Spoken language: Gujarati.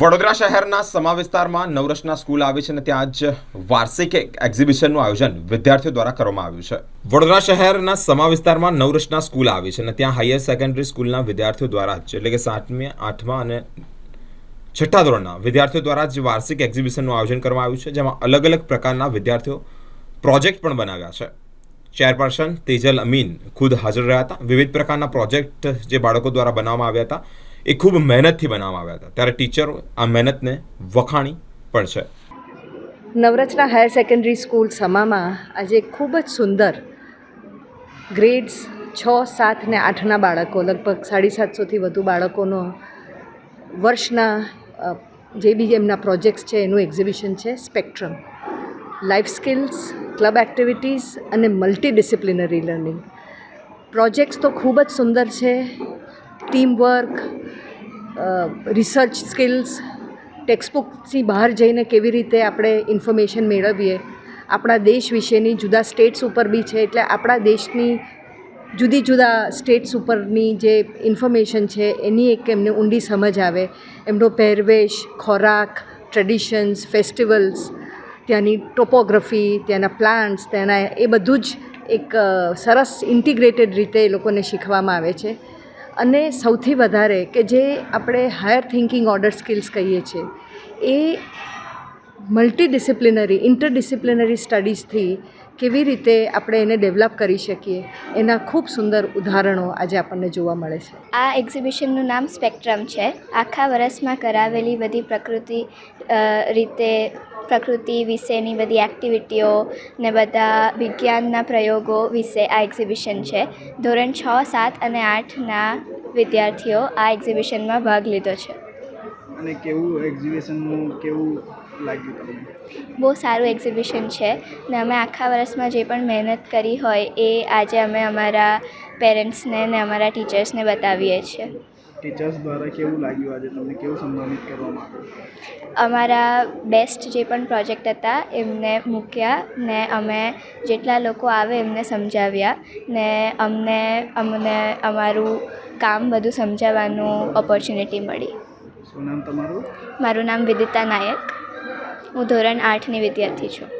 વડોદરા શહેરના સમા વિસ્તારમાં નવરસના સ્કૂલ આવી છે અને ત્યાં જ વાર્ષિક એક એક્ઝિબિશનનું આયોજન વિદ્યાર્થીઓ દ્વારા કરવામાં આવ્યું છે. વડોદરા શહેરના સમા વિસ્તારમાં નવરસના સ્કૂલ આવી છે અને ત્યાં હાયર સેકન્ડરી સ્કૂલના વિદ્યાર્થીઓ દ્વારા જ, એટલે કે સાતમી, આઠમા અને છઠ્ઠા ધોરણના વિદ્યાર્થીઓ દ્વારા જ વાર્ષિક એક્ઝિબિશનનું આયોજન કરવામાં આવ્યું છે, જેમાં અલગ અલગ પ્રકારના વિદ્યાર્થીઓ પ્રોજેક્ટ પણ બનાવ્યા છે. ચેરપર્સન તેજલ અમીન ખુદ હાજર રહ્યા હતા. વિવિધ પ્રકારના પ્રોજેક્ટ જે બાળકો દ્વારા બનાવવામાં આવ્યા હતા એ ખૂબ મહેનતથી બનાવવામાં આવ્યા હતા. ત્યારે ટીચરો આ મહેનતને વખાણી પણ છે. નવરચના હાયર સેકન્ડરી સ્કૂલ સમામાં આજે ખૂબ જ સુંદર ગ્રેડ્સ છ, સાત ને આઠના બાળકો, લગભગ સાડી સાતસોથી વધુ બાળકોનો વર્ષના જે બી એમના પ્રોજેક્ટ્સ છે, એનું એક્ઝિબિશન છે, spectrum. Life skills, club activities અને મલ્ટી ડિસિપ્લિનરી લર્નિંગ. પ્રોજેક્ટ્સ તો ખૂબ જ સુંદર છે. ટીમ વર્ક રિસર્ચ સ્કિલ્સ ટેક્સ્ટબુકથી બહાર જઈને કેવી રીતે આપણે ઇન્ફોર્મેશન મેળવીએ. આપણા દેશ વિશેની જુદા સ્ટેટ્સ ઉપર બી છે, એટલે આપણા દેશની જુદી જુદા સ્ટેટ્સ ઉપરની જે ઇન્ફોર્મેશન છે, એની એક એમને ઊંડી સમજ આવે. એમનો પહેરવેશ, ખોરાક ટ્રેડિશન્સ ફેસ્ટિવલ્સ ત્યાંની ટોપોગ્રાફી ત્યાંના પ્લાન્ટ્સ ત્યાંના એ બધું જ એક સરસ ઇન્ટિગ્રેટેડ રીતે એ લોકોને શીખવામાં આવે છે. અને સૌથી વધારે કે જે આપણે હાયર થિંકિંગ ઓર્ડર સ્કિલ્સ કહીએ છીએ, એ મલ્ટી ડિસિપ્લિનરી ઇન્ટરડિસિપ્લિનરી સ્ટડીઝથી કેવી રીતે આપણે એને ડેવલપ કરી શકીએ, એના ખૂબ સુંદર ઉદાહરણો આજે આપણને જોવા મળે છે. આ એક્ઝિબિશનનું નામ સ્પેક્ટ્રમ છે. આખા વર્ષમાં કરાવેલી બધી પ્રકૃતિ રીતે પ્રકૃતિ વિશેની બધી એક્ટિવિટીઓ ને બધા વિજ્ઞાનના પ્રયોગો વિશે આ એક્ઝિબિશન છે. ધોરણ છ સાત અને આઠના વિદ્યાર્થીઓ આ એક્ઝિબિશનમાં ભાગ લીધો છે. અને કેવું એક્ઝિબિશનનું કેવું લાગ્યું તમને? બહુ સારું એક્ઝિબિશન છે ને અમે આખા વર્ષમાં જે પણ મહેનત કરી હોય એ આજે અમે અમારા પેરેન્ટ્સને ને અમારા ટીચર્સને બતાવીએ છીએ. ટીચર્સ દ્વારા કેવું લાગ્યું આજે તમને? કેવું સન્માનિત કરવામાં આવ્યું? અમારા બેસ્ટ જે પણ પ્રોજેક્ટ હતા એમને મૂક્યા ને અમે જેટલા લોકો આવે એમને સમજાવ્યા ને અમને અમને અમારું કામ બધું સમજાવવાનું ઓપોર્ચ્યુનિટી મળી. શું નામ તમારું? મારું નામ વિદિતા નાયક. હું ધોરણ આઠની વિદ્યાર્થી છું.